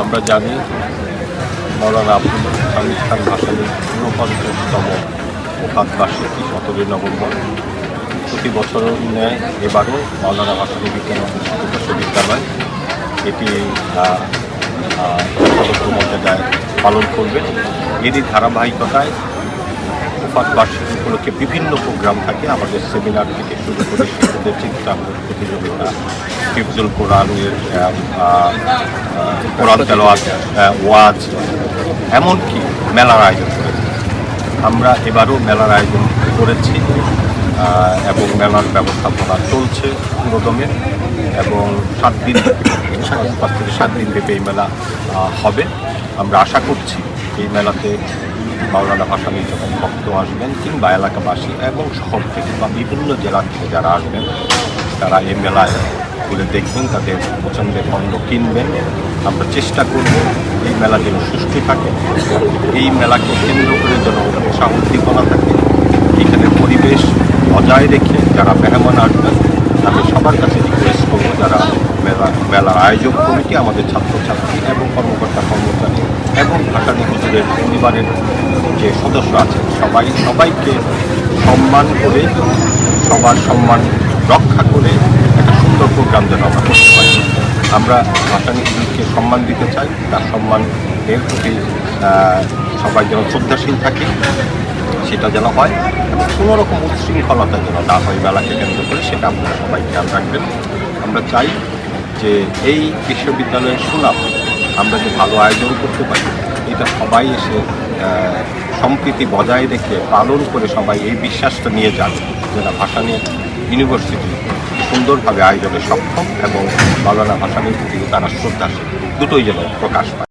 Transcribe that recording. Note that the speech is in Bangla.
আমরা জানি মৌলানা আব্দুল হামিদ খান ভাসানির ঊনপঞ্চাশতম ওফাত বার্ষিকী সতেরোই নভেম্বর। প্রতি বছরের ন্যায় এবারও মৌলানা ভাসানী বিজ্ঞান বিশ্ববিদ্যালয় এটি মর্যাদায় পালন করবে। এরই ধারাবাহিকতায় উপাত বার্ষিকী উপলক্ষে বিভিন্ন প্রোগ্রাম থাকে। আমাদের সেমিনার থেকে শুরু করে শিশুদের চিত্রাঙ্কন প্রতিযোগিতা হিফজুল কোরআনের কোরআন আহ, ওয়াজ এমনকি মেলার আয়োজন করেছি। আমরা এবারও মেলার আয়োজন করেছি এবং মেলার ব্যবস্থাপনা চলছে পুরোদমে এবং সাত দিন পাঁচ থেকে সাত দিন ব্যাপী এই মেলা হবে। আমরা আশা করছি এই মেলাতে মাওলানা ভাসানী যখন ভক্ত আসবেন কিংবা এলাকাবাসী এবং শহর থেকে বা বিভিন্ন জেলা থেকে যারা আসবেন, তারা এই মেলায় ঘুরে দেখবেন, তাদের পছন্দের পণ্য কিনবেন। আমরা চেষ্টা করব এই মেলা যেন সুষ্ঠু থাকে, এই মেলাকে কেন্দ্র করে যেন উৎসাহ উদ্দীপনা থাকে। এখানে পরিবেশ বজায় রেখে যারা মেহমান আসবেন, তাদের সবার কাছে রিকোয়েস্ট করব যারা মেলা, মেলার আয়োজক কমিটি, আমাদের ছাত্রছাত্রী এবং কর্মকর্তা কর্মচারী এবং ভাসানী হুজুরের পরিবারের যে সদস্য আছে, সবাই, সবাইকে সম্মান করে, সবার সম্মান রক্ষা করে একটা সুন্দর প্রোগ্রাম যেন আমরা করতে পারি। আমরা ভাসানী সম্মান দিতে চাই, তার সম্মান এর প্রতি সবাই যেন শ্রদ্ধাশীল থাকে, সেটা যেন হয় এবং কোনো রকম উচ্ছৃঙ্খলতা যেন না হয় মেলাকে কেন্দ্র করে, সেটা আপনারা সবাই খেয়াল রাখবেন। আমরা চাই যে এই বিশ্ববিদ্যালয়ের সুনাম আমরা যে ভালো আয়োজন করতে পারি, এটা সবাই এসে সম্প্রীতি বজায় রেখে পালন করে সবাই এই বিশ্বাসটা নিয়ে যান, যেটা ভাসানী ইউনিভার্সিটি সুন্দরভাবে আয়োজনে সক্ষম এবং মাওলানা ভাসানীর প্রতি তারা শ্রদ্ধাশীল। দুটোই যেন প্রকাশ পায়।